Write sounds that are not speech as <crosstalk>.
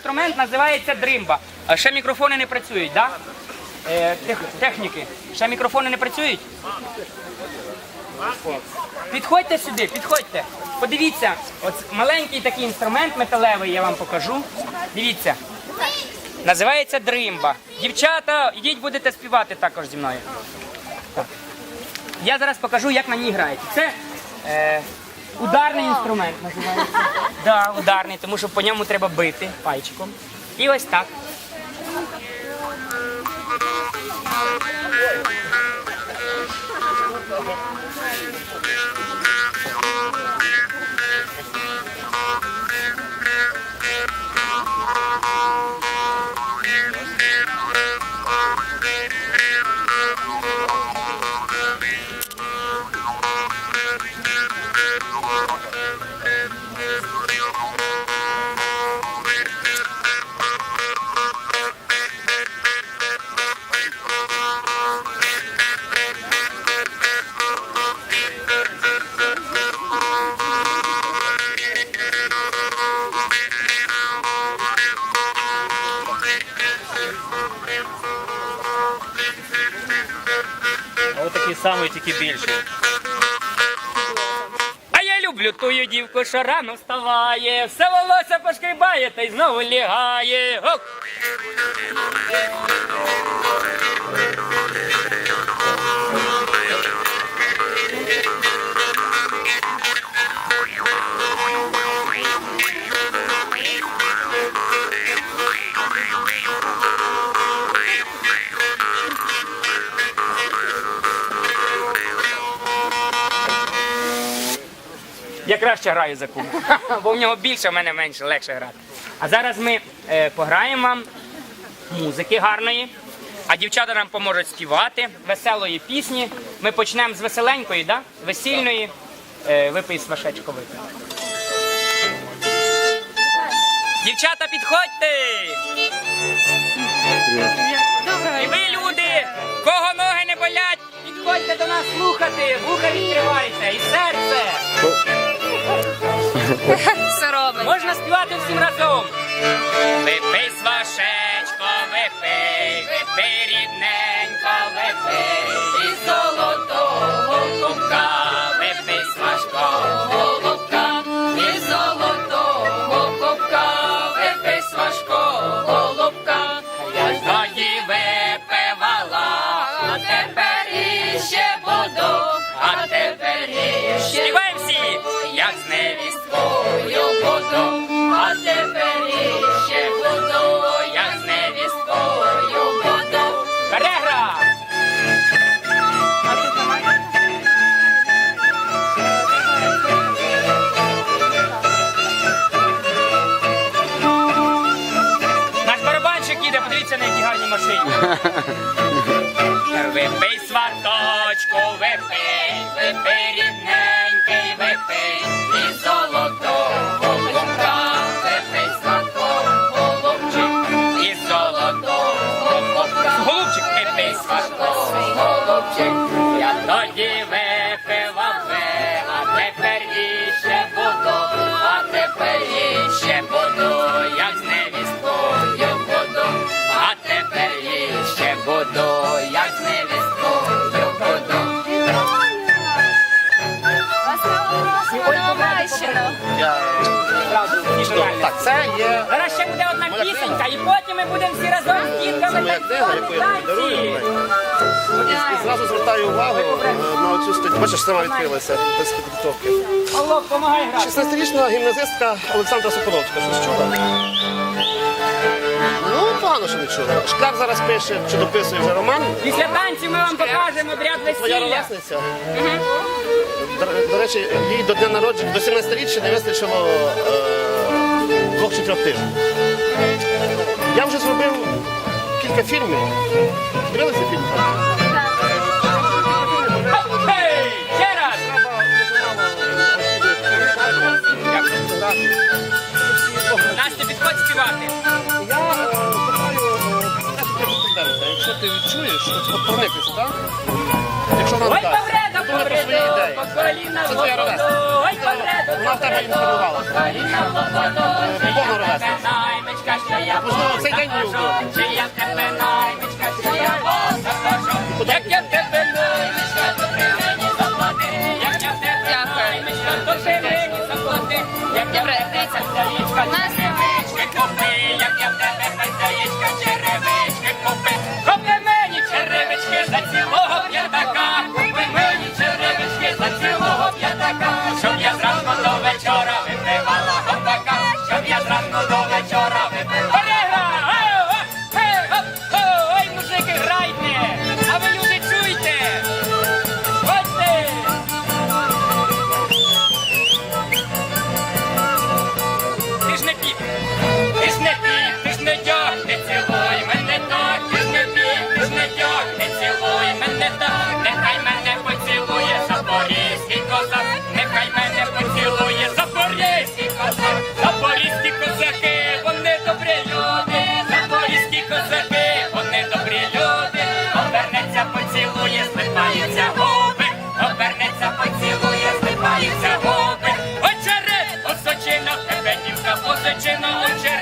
Інструмент називається дримба. А ще мікрофони не працюють? Да? Е, тех- техніки. Ще мікрофони не працюють? Підходьте сюди, підходьте. Подивіться, от маленький такий інструмент металевий, я вам покажу. Дивіться. Називається дримба. Дівчата, ідіть будете співати також зі мною. Так. Я зараз покажу, як на ній грають. Це е, ударний інструмент називається. Да, ударний, тому що по ньому треба бити пальчиком. І ось так. Такий самий, тільки більший. А я люблю тую дівку, що рано вставає, все волосся пошкрібає та й знову лягає. Оп! Краще граю за кума, <laughs> бо в нього більше, в мене менше, легше грати. А зараз ми е, пограємо вам музики гарної, а дівчата нам поможуть співати веселої пісні. Ми почнемо з веселенької, да? весільної. Е, випий свашечко випий. Дівчата, підходьте! І ви, люди, кого ноги не болять, підходьте до нас слухати, вуха відкривайте і серце. Соромно. Можна співати всім разом. Випий свашечко, випий, випий рідненько, випий із золотого кубка, випий свашко, голубка, із золотого кубка, випий свашко, голубка. Я ж тоді випивала, а тепер іще буду, а тепер іще Випий сваточку, випий, випий рідненький, випий, Так, це є Зараз ще буде одна Моя пісенька, і потім ми будемо всі разом з дітками моя книга, яку я тобі дарую. танці. І зразу звертаю увагу е, на цю статтю. Бачиш, сама відкрилася без підготовки. Павло, допомагай грати. 16-річна гімназистка Олександра Соколовська. Щось чула? Ну, погано, що не чула. Шкляр зараз пише, чи дописує вже роман. Після танців ми вам покажемо обряд Твоя весілля. ровесниця. До, до речі, їй до дня народження, до 17-річчя не вистачило е, двох чи трьох тижнів. Я вже зробив кілька фільмів. Дивилися фільм? Настя, підходь співати. Е, е. Якщо ти відчуєш, от проникнешся, так? Якщо вона Ой, свої повреда, ідеї. по коліна Це твоя воду. Вона в тебе інформувала. Наймичка, Можливо, цей день був. Чи я тебе наймичка, що я? Як я тебе наймичка, то ти мені заплати. Як я тебе наймичка, то ти мені заплати. Як я тебе яєчка, черевички я Chcecie nauczyć